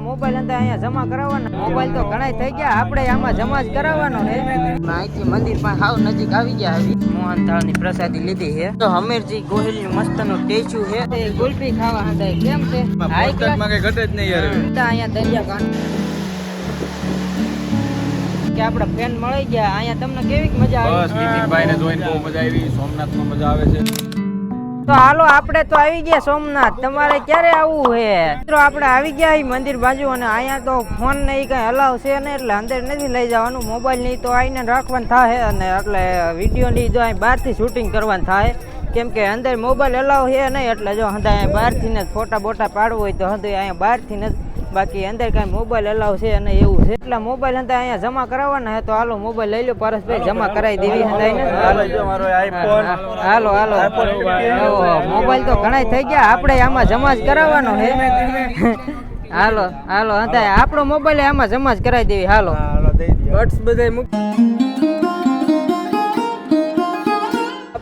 Mobile અંદર અહીંયા જમા કરાવવાનો. મોબાઈલ તો ઘણા થઈ ગયા આપણે આમાં જમા જ કરાવવાનો ને. અહીંથી મંદિર પણ હાવ નજીક આવી ગયા આવી મોહનથાળની પ્રસાદી લીધી છે તો હમીરજી ગોહિલનું મસ્તનું ટેચુ છે તે ગુલ્ફી ખાવા હતા કેમ છે? હાઈ ક્લાસમાં કઈ ઘટે જ નહીં યાર. અહીંયા દરિયા કાંઠે. કે આપડા ફ્રેન્ડ મળી ગયા અહીંયા તમને કેવી મજા બસ આવી? નીતિનભાઈ ને જોઈને બહુ મજા આવી સોમનાથમાં મજા આવે છે. તો હાલો, આપણે તો આવી ગયા સોમનાથ. તમારે ક્યારે આવવું છે મિત્રો, આપણે આવી ગયા મંદિર બાજુ અને અહીંયા તો ફોન ને ઈ કઈ અલાવ છે ને એટલે અંદર નથી લઈ જવાનું. મોબાઈલની તો આઈને રાખવાનું થાય અને એટલે વીડિયો ની જો અહીં બહારથી શૂટિંગ કરવાનું થાય. કેમ કે અંદર મોબાઈલ અલાવ છે નહીં, એટલે જો હંધા અહીંયા બહારથી ને ફોટા બોટા પાડવું હોય તો હંધો અહીંયા બહારથી ને બાકી અંદર કાંઈ મોબાઈલ અલાવ છે અને એવું છે. એટલે મોબાઈલ હતા અહીંયા જમા કરાવવાના હે તો હાલો મોબાઈલ લઈ લો પરેશભાઈ જમા કરાવી દેવી હતા હાલો હાલો હાલો મોબાઈલ તો ઘણા થઈ ગયા. આપણે આમાં જમા જ કરાવવાનો છે હાલો હાલો હતા આપણો મોબાઈલ આમાં જમા જ કરાવી દેવી. હાલો. બટ્સ બધાય મૂક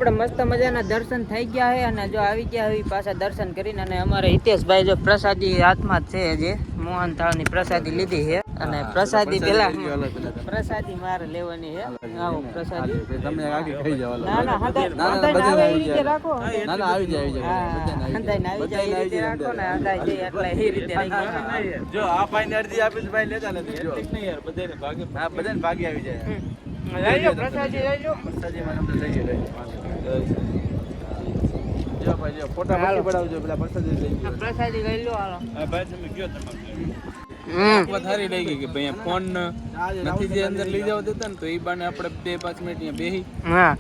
આપણે મસ્ત મજાના દર્શન થઈ ગયા છે અને જો આવી ગયા હોય પાછા દર્શન કરીને અને અમારે હિતેશભાઈ જો પ્રસાદી હાથમાં છે જે મોહન થાળની પ્રસાદી લીધી છે. અને પ્રસાદી પેલા પ્રસાદી મારે લેવાની છે. આવો પ્રસાદી. તમે આગળ ખાઈ જવા ના ના હંધાઈ- ના, ના, આવી રીતે જાય. રાખો. ના ના આવી જાય આવી જાય આવી જાય એ રીતે રાખો ને હંધાઈ જાય એટલે એ રીતે રાખો. જો આ ભાઈ ને અરજી આપીશ ભાઈ લેતા નથી જો. નહીં યાર બધાને ભાગે હા બધાને ભાગે આવી જાય. ફોન નથી જે અંદર લઈ જવા દેતા ને તો એ બાને આપણે બે પાંચ મિનિટ બેહી. હા.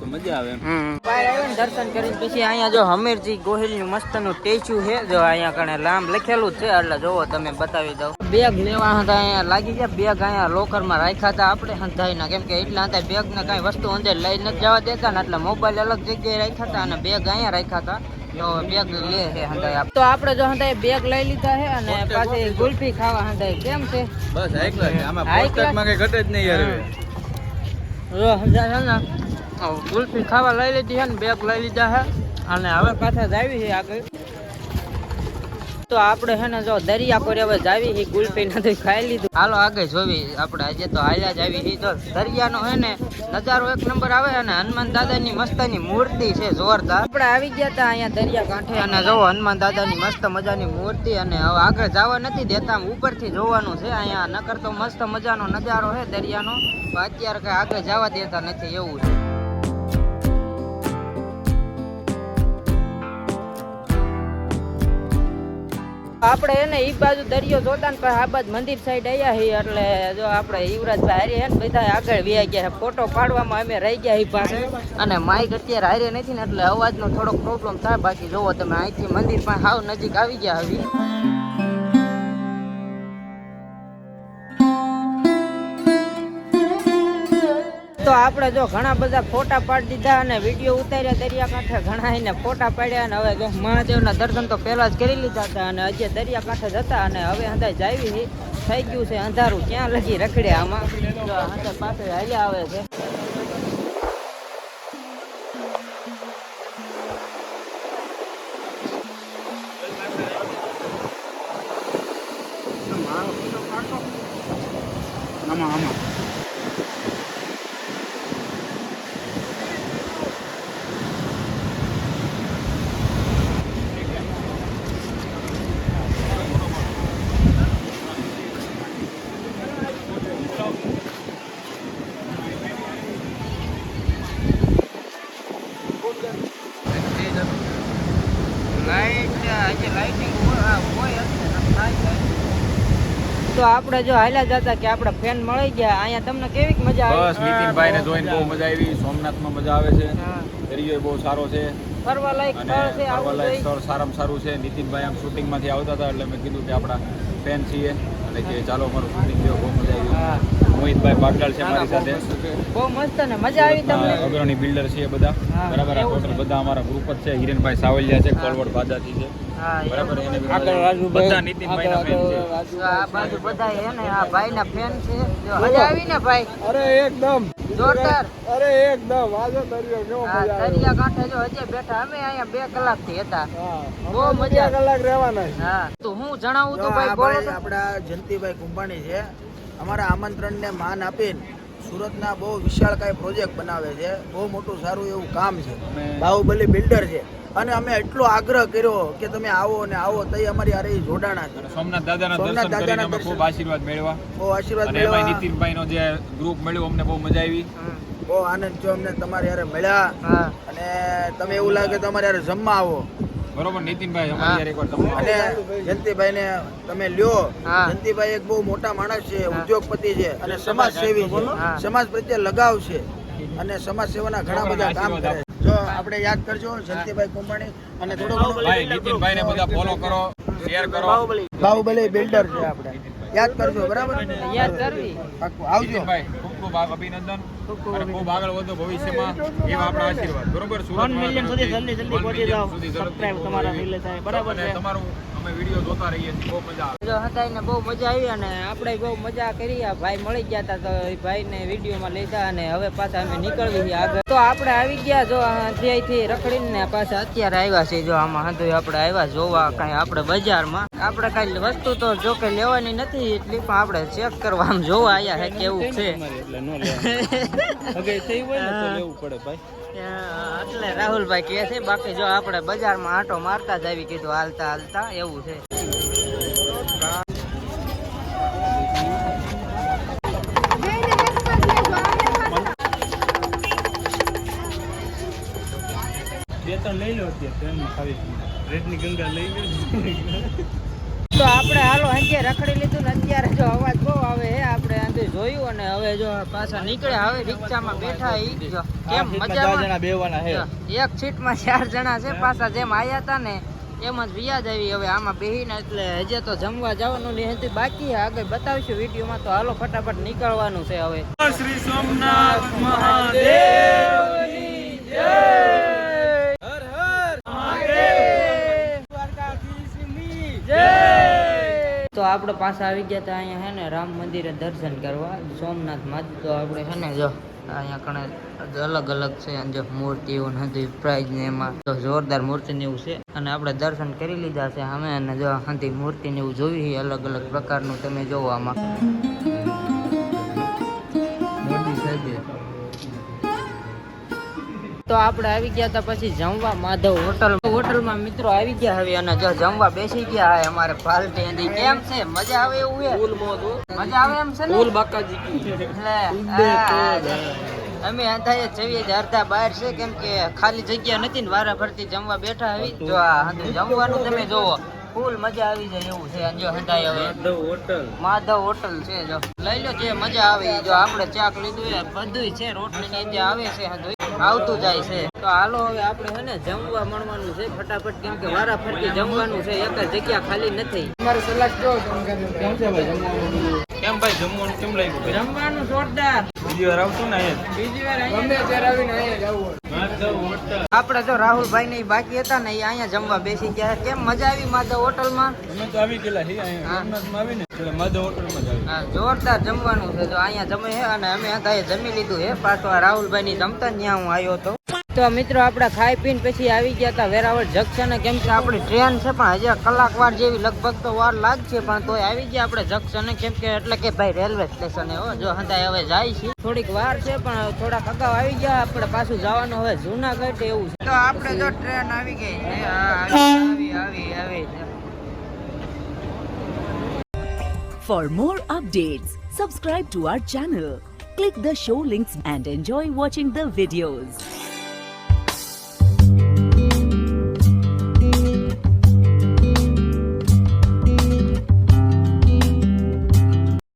તો મજા આવે ને દર્શન કરીને પછી અહીંયા જો હમીરજી ગોહિલનું મસ્તનું ટેચ્યુ છે. જો અહીંયા કણે લાંબ લખેલું છે. એટલે જોવો તમે બતાવી દઉં. બેગ લેવા હતા અહીંયા લાગી ગયા. બેગ અહીંયા લોકરમાં રાખ્યા હતા આપણે હંધાઈના કેમ કે એટલા હતા બેગ ને કઈ વસ્તુ અંદર લઈ નથી જવા દેતા ને એટલે મોબાઈલ અલગ જગ્યાએ રાખ્યા હતા અને બેગ અહીંયા રાખ્યા હતા. તો બેગ લે છે હંધાઈ તો આપણે જો હંધાઈ બેગ લઈ લીધા છે અને પાછી ગુલ્ફી ખાવા હંધાઈ કેમ છે? બસ આમાં પોસ્ટકાર્ડમાં કઈ ઘટે જ નહીં યાર જો હંધાઈ ને? ગુલ્ફી ખાવા લઈ લીધી છે ને બેગ લઈ લીધા છે. અને હવે પાછા જાવી છે આગળ. તો આપણે છે ને જો દરિયા પર હવે જાવી છે ગુલ્ફી નથી ખાઈ લીધું. હાલો, આગળ જોવી. આપણે આજે તો હાલ્યા જ આવી તો દરિયાનો છે ને નજારો એક નંબર આવે અને હનુમાન દાદાની મસ્તની મૂર્તિ છે, જોરદાર. આપણે આવી ગયા હતા અહીંયા દરિયા કાંઠે અને જો હનુમાન દાદાની મસ્ત મજાની મૂર્તિ અને હવે આગળ જવા નથી દેતા ઉપરથી જોવાનું છે. અહીંયા નકર તો મસ્ત મજાનો નજારો છે દરિયાનો. અત્યારે કઈ આગળ જવા દેતા નથી એવું છે. આપણે એને એ બાજુ દરિયો જોતા ને આ બાજુ મંદિર સાઈડ આવ્યા છીએ એટલે જો આપણે યુવરાજભાઈ હારી હે ને બધા આગળ વ્યા ગયા ફોટો પાડવામાં અમે રહી ગયા પાસે અને માઇક અત્યારે હારે નથી ને એટલે અવાજનો થોડોક પ્રોબ્લેમ થાય. બાકી જોવો તમે અહીંથી મંદિર પણ હાવ નજીક આવી ગયા હવે તો આપણે જો ઘણા બધા ફોટા પાડી દીધા અને વીડિયો ઉતાર્યા દરિયા કાંઠે ઘણા એને ફોટા પાડ્યા અને હવે મહાદેવના દર્શન તો પહેલા જ કરી લીધા હતા અને હજી દરિયા કાંઠે જતા અને હવે અંદાજ જાવી થઈ ગયું છે અંધારું. ક્યાં લગી રખડે આમાં? અંદર પાસે હાલ્યા આવે છે. આમાં આમાં લાઈટ હજી લાઇટિંગ હોય તો આપણે જો હાલ્યા જતા કે આપણે ફેન મળી ગયા. અહીંયા તમને કેવી મજા બસ નીતિનભાઈ ને જોઈને બહુ મજા. આવી. સોમનાથમાં મજા આવે છે. એરિયો દરિયો બહુ સારો છે. ફરવા લાયક સ્થળ છે ફરવા લાયક સ્થળ સારામાં સારું છે. નીતિનભાઈ આમ શૂટિંગમાંથી આવતા હતા એટલે મેં કીધું કે આપણા ફેન છીએ. એટલે કે ચાલો અમારું શૂટિંગ જો બહુ મજા આવી. મોહિતભાઈ પાટલાલ છે મારી સાથે. બહુ મસ્ત ને મજા આવી તમને. અગ્રણી બિલ્ડર છે બધા. બરાબર આ ટોટલ બધા અમારા ગ્રુપ જ છે. હિરેનભાઈ સાવલિયા છે કોલવડ બાદાથી છે. બરાબર એને આગળ રાજુ બધા નીતિનભાઈ ના ફેન છે. આ બાજુ બધા એને આ ભાઈ ના ફેન છે. જો મજા આવી ને ભાઈ? અરે એકદમ. જોરદાર. અરે એકદમ. આજે દરિયો કેવો આ દરિયા કાંઠે જો હજે બેઠા અમે અહીંયા બે કલાકથી હતા બહુ મજા. કલાક રહેવાના હા તો હું જણાવું તો ભાઈ બોલો આપડા જંતીભાઈ કુંભાણી છે. અમારા આમંત્રણને માન આપીને સુરતના બહુ વિશાળકાય પ્રોજેક્ટ બનાવે છે. બહુ મોટું સારું એવું કામ છે. બાહુબલી બિલ્ડર છે. અને અમે એટલો આગ્રહ કર્યો કે તમે આવો ને આવો તઈ અમારી ઈ જોડાણા છે. સોમનાથ દાદાના સોમનાથ દર્શન કરીને દાદાના અમે ખૂબ આશીર્વાદ મેળવા બહુ આશીર્વાદ મેળવા નીતિનભાઈ નો જે ગ્રુપ મળ્યો અમને બહુ મજા આવી. બહુ આનંદ થયો અમને તમારી યારે મળ્યા. અને તમે એવું લાગે તમારે યારે જમવા આવો. બરોબર નીતિનભાઈ. અમારી એકવાર અને જયંતિભાઈને તમે લ્યો. જયંતિભાઈ એક બહુ મોટા માણસ છે ઉદ્યોગપતિ છે અને સમાજ સેવી છે. સમાજ પ્રત્યે લગાવ છે અને સમાજ સેવાના ઘણા બધા કામ કરે છે. જો આપણે યાદ કરજો જયંતિભાઈ કુંભાણી અને થોડો ઘણો ભાઈ નીતિનભાઈને બધા ફોલો કરો શેર કરો. બાહુબલી. બિલ્ડર છે આપણે. યાદ કરજો બરાબર? યાદ કરવી. આવજો. ભાઈ ખૂબ ખૂબ અભિનંદન. અને ખૂબ આગળ વધો ભવિષ્યમાં એવા આપણા આશીર્વાદ બરોબર સુરત One સુધી જલ્દી જલ્દી પહોંચી જાઓ. Subscribe તમારા. બરાબર છે. તમારું અમે વીડિયો જોતા રહીએ છીએ બહુ મજા આવે. જો હતા એને બહુ મજા આવી અને આપણે બહુ મજા કરી. આ ભાઈ મળી ગયા હતા તો એ ભાઈને વિડીયોમાં લીધા અને હવે પાછા અમે નીકળવી છીએ આગળ. તો આપણે આવી ગયા જો અહીંથી રખડીને ને પાછા અત્યારે આવ્યા છે જો આમાં હતું આપણે આવ્યા જોવા કાંઈ આપણે બજારમાં. આપણે કાંઈ વસ્તુ તો જો કે લેવાની નથી એટલી પણ આપણે ચેક કરવા આમ જોવા આવ્યા છે કેવું છે. એટલે નો લેવું પડે ભાઈ. રાહુલભાઈ કહે છે, બાકી જો આપણે બજારમાં આંટો મારતા જ આવી કીધું હાલતા હાલતા, એવું છે. લઈ લો અત્યારે ટ્રેનમાં ખાવી રેડની ગંગા લઈ લો. તો આપણે હાલો અંજે રખડી લીધું ને અત્યારે જો અવાજ બહુ આવે હે આપણે આંધી જોયું અને હવે જો પાછા નીકળ્યા હવે રિક્ષામાં બેઠા ઈ જો. કેમ મજામાં? બેવાના હે. એક સીટમાં ચાર જણા છે પાછા જેમ આયા હતા ને એમ જ વ્યાજ આવી હવે આમાં બેહીને એટલે હજે તો જમવા જવાનું ને હજી બાકી. આગળ બતાવીશું વિડીયોમાં તો હાલો ફટાફટ નીકળવાનું છે હવે. શ્રી સોમનાથ મહાદેવની જય હર હર મહાદેવ દ્વારકાધીશની જય તો આપણે પાછા આવી ગયા હતા અહીંયા, હે ને, રામ મંદિરે દર્શન કરવા સોમનાથમાં. તો આપણે છે ને, જો, અહીંયા કણે અલગ અલગ છે, અને જો મૂર્તિઓ હતી પ્રાઇઝ ને એમાં તો જોરદાર મૂર્તિ ને એવું છે અને આપણે દર્શન કરી લીધા છે, અમે, અને જો હતી મૂર્તિ ને એવું જોવી અલગ અલગ પ્રકારનું તમે જોવો તો આપણે આવી ગયા હતા પછી જમવા માધવ હોટલ. હોટલમાં મિત્રો આવી ગયા હવે અને જો જમવા બેસી ગયા હે અમારે પાર્ટી હતી કેમ છે? મજા આવે એવું છે મજા આવે એમ છે ને? બાકાજી. એટલે, અમે અંધાએ જઈએ જ અડધા બહાર છે કેમ કે ખાલી જગ્યા નથી ને વારા ફરતી જમવા બેઠા આવી. જો આ જમવાનું તમે જોવો ફૂલ મજા આવી જાય એવું છે. જો હંધાઈ હવે. હોટલ. માધવ હોટલ છે જો. લઈ લો જે મજા આવે જો આપણે ચાક લીધું એ બધુંય છે રોટલી ની જે આવે છે હંધુય આવતું જાય છે. તો હાલો હવે આપણે હે ને જમવા મળવાનું છે. ફટાફટ કેમ કે વારા ફરતી જમવાનું છે. એક જગ્યા ખાલી નથી. તમારે સલાહ કયો કેમ ભાઈ જમવાનું કેમ લાગ્યું? જમવાનું જોરદાર. બીજી વાર આવશો ને અહીંયા? બીજી વાર અહીંયા માધવ હોટલ. આપણે તો રાહુલભાઈ ને બાકી હતા ને એ અહીંયા જમવા બેસી ગયા. કેમ મજા આવી માધવ હોટલમાં? અમે તો આવી ગયેલા છીએ અહીંયા. આવીને? એટલે માધવ હોટલમાં હા, જોરદાર જમવાનું છે. તો અહીંયા જમે છે અને અમે હતા એ જમી લીધું હે. પાછો રાહુલભાઈ ની જમતા ત્યાં હું આવ્યો હતો. તો મિત્રો આપણે ખાઈ પીને પછી આવી ગયા હતા વેરાવળ જંકશન. કેમ કે આપણી ટ્રેન છે પણ હજી કલાક વાર જેવી લગભગ તો વાર લાગશે પણ તોય આવી ગયા આપણે જંકશન. કેમ કે એટલે કે ભાઈ રેલવે સ્ટેશને હો જો હતા હવે જાય છે. થોડીક વાર છે પણ થોડાક અગાઉ આવી ગયા આપણે પાછું જવાનું હવે જુનાગઢ એવું છે. તો આપણે જો ટ્રેન આવી ગઈ For more updates, subscribe to our channel, click the show links and enjoy watching the videos.